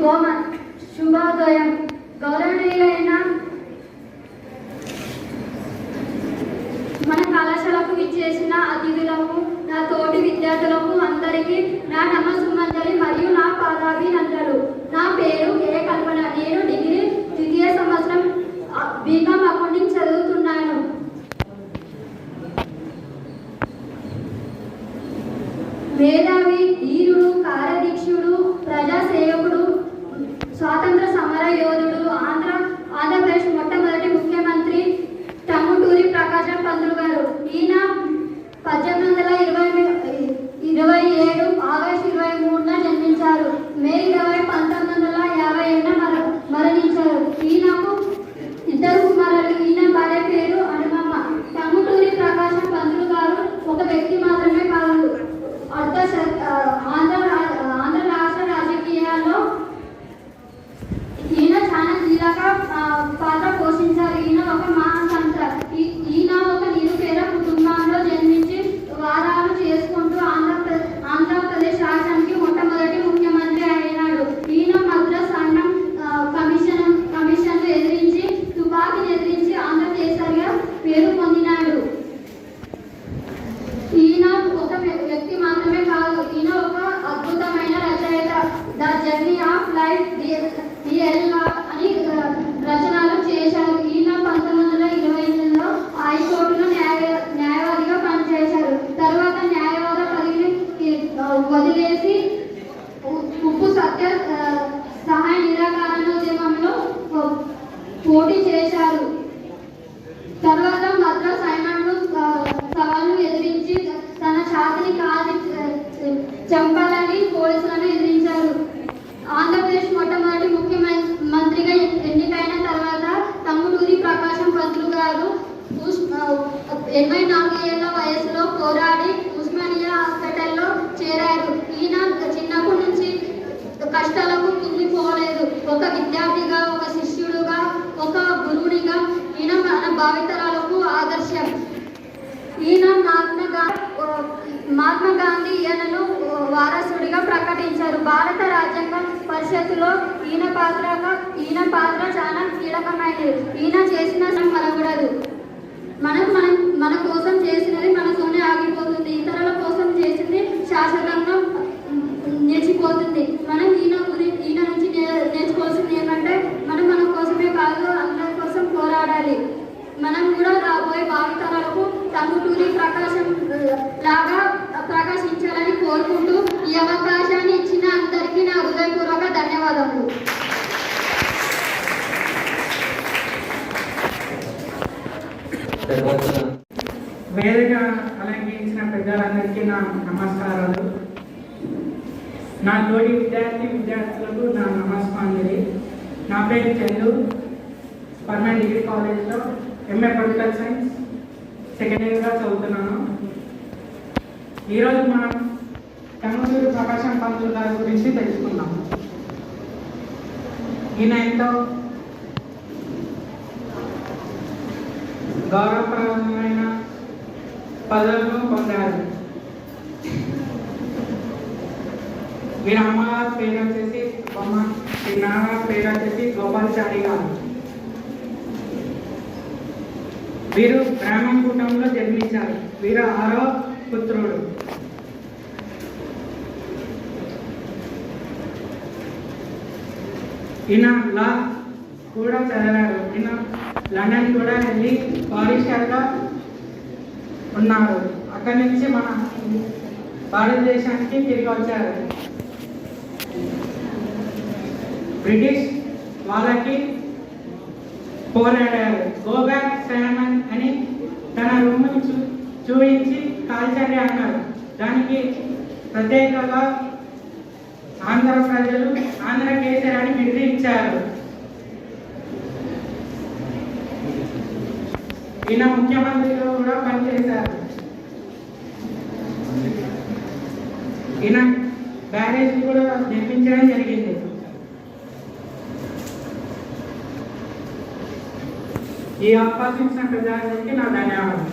శుభోమ శుభోదయం. గౌరవనీయులైన మన కళాశాలకు విచ్చేసిన అతిథులకు నా తోటి విద్యార్థులకు అందరికీ నా నమస్సుమంజలి మరియు నా పాదాభినందనలు నా పేరు ఏ కల్పన నేను డిగ్రీ ద్వితీయ సంవత్సరం బీకామ్ అకౌంటింగ్ చదువుతున్నాను. మేధావి ధీరుడు కార్యదీక్షుడు ప్రజాసేవకుడు స్వాతంత్ర సమర యోధుడు ఆంధ్ర ఆంధ్రప్రదేశ్ మొట్టమొదటి ముఖ్యమంత్రి టంగుటూరి ప్రకాశం పంతులు గారు ఈయన పద్దెనిమిది వందల ఇరవై ఇరవై ఏడు ఆగస్టు ఇరవై మూడున జన్మించారు మే ఇరవై పంతొమ్మిది వందల యాభై ఏడున మర మరణించారు ఈయనకు ఇద్దరు కుమారులు ఈయన భార్య పేరు హనుమమ్మ టంగుటూరి ప్రకాశం పంతులు గారు ఒక వ్యక్తి మాత్రమే కాదు అర్ధ శత- ఆ, ఆంధ్ర రా- ఆంధ్ర రాష్ట్ర రాజకీయాల్లో ఈయన చాలా కీలక ఆ, పాత్ర పోషించారు ఈయన ఒక మహాసంత ఈ- ఈయన ఒక నిరుపేద కుటుంబంలో జన్మించి వారాలు చేసుకుంటూ ఆంధ్రప్ర ఆంధ్రప్రదేశ్ రాష్ట్రానికి మొట్టమొదటి ముఖ్యమంత్రి అయినాడు ఈయన మద్రాస్ అన్నం ఆ, కమిషన్ కమిషన్ ఎదిరించి తుపాకీని ఎదిరించి ఆంధ్రదేశంగా పేరు పొందినాడు ఈయన ఒక వ్య- వ్యక్తి మాత్రమే కాదు ఈయన ఒక అద్భుతమైన రచయిత the journey of life DL అని రచనలు చేశారు. ఈయన పంతొమ్మిది వందల ఇరవై ఎనిమిదిలో హైకోర్టులో న్యాయ న్యాయవాదిగా పనిచేశారు. తర్వాత న్యాయవాద పదవిని వదిలేసి ఉప్పు సత్య సహాయ నిరాకరణోద్యమంలో పోటీ చేశారు. తర్వాత మద్రాస్ హైమాండ్ సవాళ్ళు ఎదిరించి తన ఛాతిని కాల్చి చంపాలని పోలీసులను ఎదిరించారు ఆంధ్రప్రదేశ్ మొట్టమొదటి ముఖ్యమంత్రిగా ఎన్నికైన తర్వాత తమ్ముడూరి ప్రకాశం పంతులు గారు ఉస్- ఆ, ఎనభై నాలుగు ఏళ్ళ వయసులో పోరాడి ఉస్మానియా హాస్పిటల్లో చేరారు ఈయన చిన్నప్పటి నుంచి కష్టాలకు కుంగిపోలేదు ఒక విద్యార్థిగా ఒక శిష్యుడుగా ఒక గురువునిగా ఈయన మన భావితరాలకు ఆదర్శం. ఈయన మహాత్మా మహాత్మా గాంధీ ఈయనను వారసుడిగా ప్రకటించారు. భారత రాజ్యాంగ పరిషత్తులో ఈయన పాత్రగా ఈయన పాత్ర చాలా కీలకమైనది. ఈయన చేసిన మరగూడదు మనం మనం మన కోసం చేసినది మనతోనే ఆగిపోతుంది. ఇతరుల కోసం చేసింది శాశ్వతంగా నిలిచిపోతుంది. మనం ఈయన ఈయన నుంచి నేర్చుకోవాల్సింది ఏమంటే మనం మన కోసమే కాదు అందరి కోసం పోరాడాలి. మనం కూడా రాబోయే భావితరాలకు తమ్ముటూరి ప్రకాశం లాగా ప్రకాశించాలని కోరుకుంటూ ఈ అవకాశాన్ని ఇచ్చిన అందరికీ నా హృదయపూర్వక ధన్యవాదములు. Gracias. వేదిక అలంకరించిన పెద్దలందరికీ నా నమస్కారాలు. నా తోటి విద్యార్థి విద్యార్థులకు నా నమస్కారాలు. నా పేరు చందు. పర్మనెంట్ డిగ్రీ కాలేజ్లో ఎంఏ పొలిటికల్ సైన్స్ సెకండ్ ఇయర్గా చదువుతున్నాను. ఈరోజు మనం టంగుటూరు ప్రకాశం పంతులు గారి గురించి తెలుసుకుందాం. ఈయన ఎంతో గౌరవప్రదమైన పదవులను పొందారు. వీరి అమ్మ పేరు వచ్చేసి బొమ్మ వీరి పేరు వచ్చేసి గోపాలచారి గారు. వీరు బ్రాహ్మణ కుటుంబంలో జన్మించారు. వీరు ఆరో పుత్రుడు. ఈయన లా కూడా చదివారు. ఈయన లండన్ కూడా వెళ్ళి పారిశాఖ ఉన్నారు అక్కడి నుంచి మన భారతదేశానికి తిరిగి వచ్చారు. బ్రిటిష్ వాళ్ళకి పోరాడారు. గో బ్యాక్ సైమన్ అని తన రూమ్ని చూ చూపించి కాల్చండి అన్నారు. దానికి ప్రత్యేకంగా ఆంధ్ర ప్రజలు ఆంధ్ర కేసరాన్ని బిరుదు ఈయన ముఖ్యమంత్రిగా కూడా పనిచేశారు. ఈయన బ్యారేజ్ కూడా నిర్మించడం జరిగింది. ఈ అవకాశం ఇచ్చిన ప్రజానికి నా ధన్యవాదాలు.